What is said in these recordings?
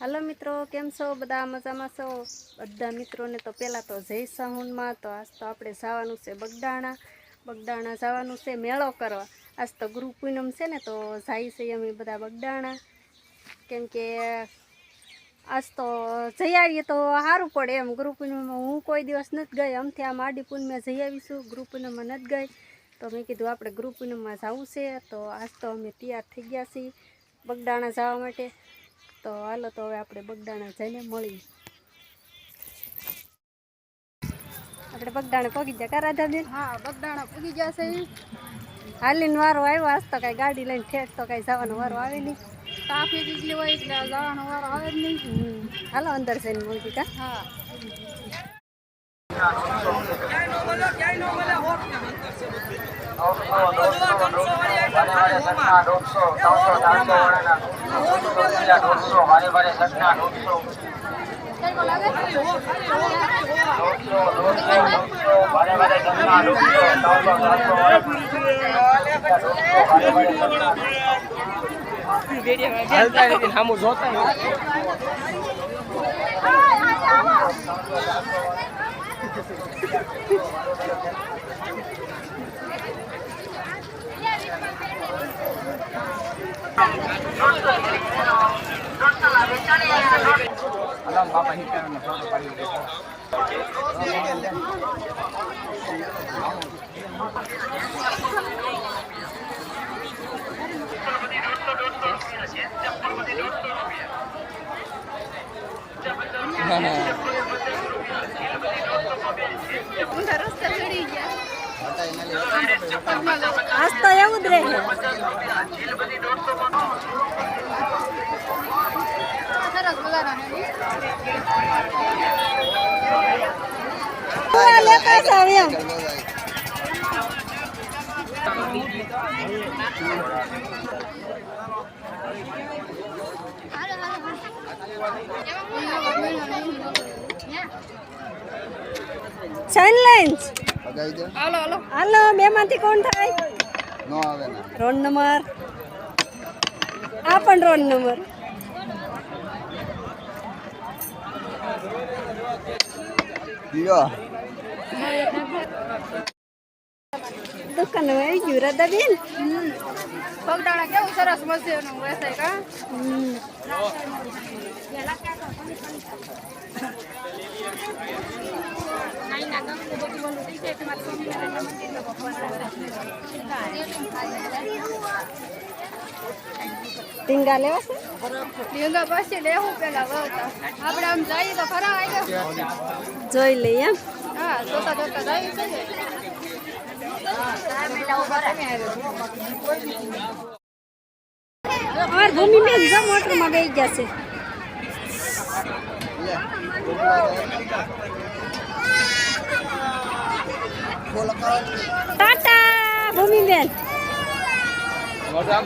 હાલો મિત્રો, કેમ છો? બધા મજામાં છો? બધા મિત્રોને તો પહેલાં તો જય સાહુનમાં, તો આજ તો આપણે જવાનું છે બગડાણા બગડાણા જવાનું છે મેળો કરવા. આજ તો ગુરુ પૂનમ છે ને, તો જાય છે અમે બધા બગડાણા કેમ કે આજ તો જઈ આવીએ તો સારું પડે એમ. ગુરુ પૂનમમાં હું કોઈ દિવસ નથી ગઈ. આમથી આ માડી પૂનમે જઈ આવીશું ગુરુ પૂનમમાં નથી ગઈ. તો મેં કીધું આપણે ગુરુ પૂનમમાં જવું છે. તો આજ તો અમે તૈયાર થઈ ગયા છીએ બગડાણા જવા માટે. તો હાલો તો હવે આપણે બગડાણા જઈને મળીએ. આપણે બગડાણા પગી ગયા કા રાધાબેન? હા બગદાણા પૂગી જશે હાલીને વારો આવ્યો આજ તો કાંઈ ગાડી લઈને ઠેઠ તો કાંઈ જવાનો વારો આવે નહીં. ટ્રાફિક એટલી હોય એટલે જવાનો વારો આવે જ નહીં. હાલો અંદર જઈને મળીએ કા? હા. હાલતા નથી સામું જોતા નથી. અલામ બાપા હિતારાને ફોટો પાડી દેતા. ઊંધા રસ્તે ચડી ગયા આજ તો એવું જ રહે સરસ મજાના આ લેતા જાવ એમ સાઇનલાઇન્સ લગાવી દે. હાલો હાલો. હાલો બેમાંથી કોણ થાય? નો આવે ને. Road number. આ પણ રોડ નંબર. દિયો દુકાન હોય ગયું રાધાબેન બગદાણા કેવું સરસ મજાનું વેચાય કા ટીંગા લેવા છે? પછી લેવું પેલા વળતા આપણે આમ જઈએ તો ખરા આવ્યો જોઈ લઈએ એમ. હા જોતા જોતા જઈએ. અમાર ભૂમિબેન જો મોટરમાં બેસી ગયા છે ટાટા ભૂમિબેન મોઢું આમ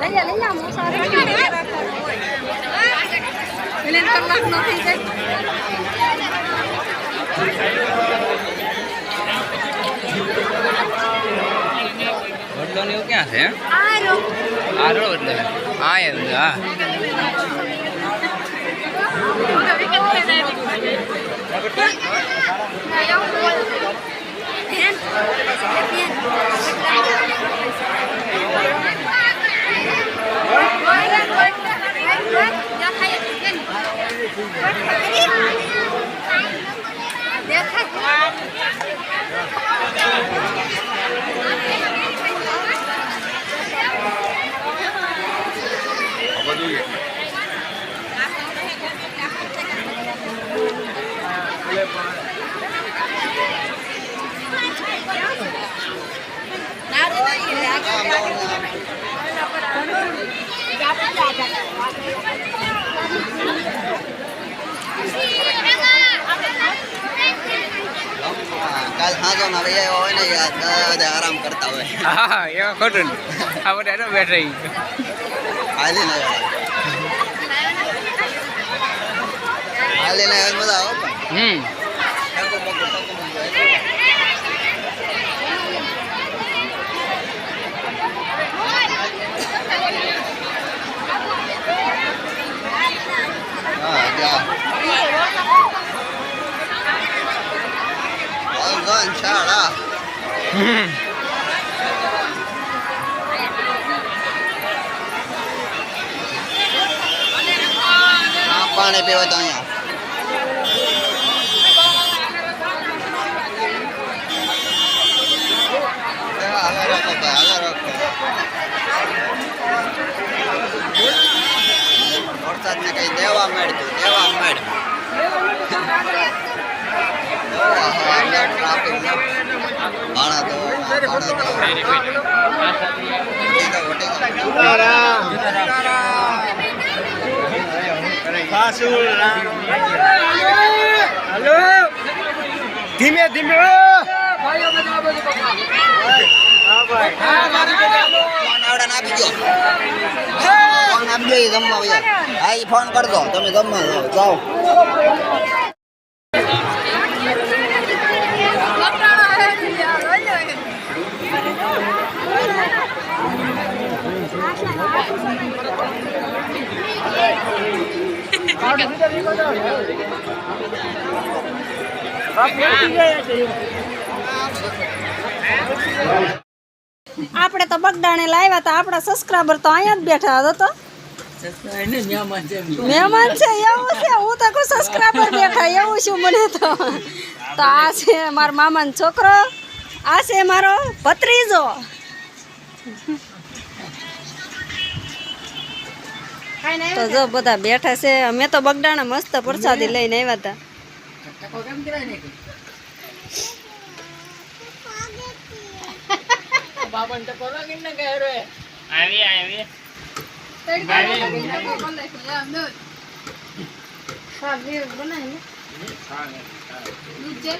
લઈ જા લઈ જા મોસા એને કલાક નો થઈ જાય વડલો ને એવું ક્યાં છે આ રો આ રો એટલે હા એમ હા બધું હોય ને બધા આરામ કરતા હોય. હા એમાં ખોટું આ બધા તો બેઠા. હાલી ના હાલી ના મજા આવે હમ ટકો બકો ટકો બકો હા જા Olgun શાળા હમ આ પાણી પીવો તો અહીંયા ભાણા તો જાઓ. ધીમે ધીમે ફોન આવડે ને આપી દો ફોન આપજો એ જમવા ભૈયા હા એ ફોન કરી દો તમે જમવા જાઓ જાઓ બગડાણા હે ને યાર, લઈ લે. આપણે તો બગડાણે લાવ્યા હતા, આપણા સબસ્ક્રાઈબર તો અહીંયા જ બેઠા હતા તો. મહેમાન છે, એવું છે, હું તો કોઈ સબસ્ક્રાઈબર બેઠા, એવું શું મને તો. તો આ છે મારા મામાનો છોકરો, આ છે મારો ભત્રીજો. તો જો બધા બેઠા છે અમે તો બગડાણા મસ્ત પ્રસાદી લઈને આવ્યા હતા. નીચે.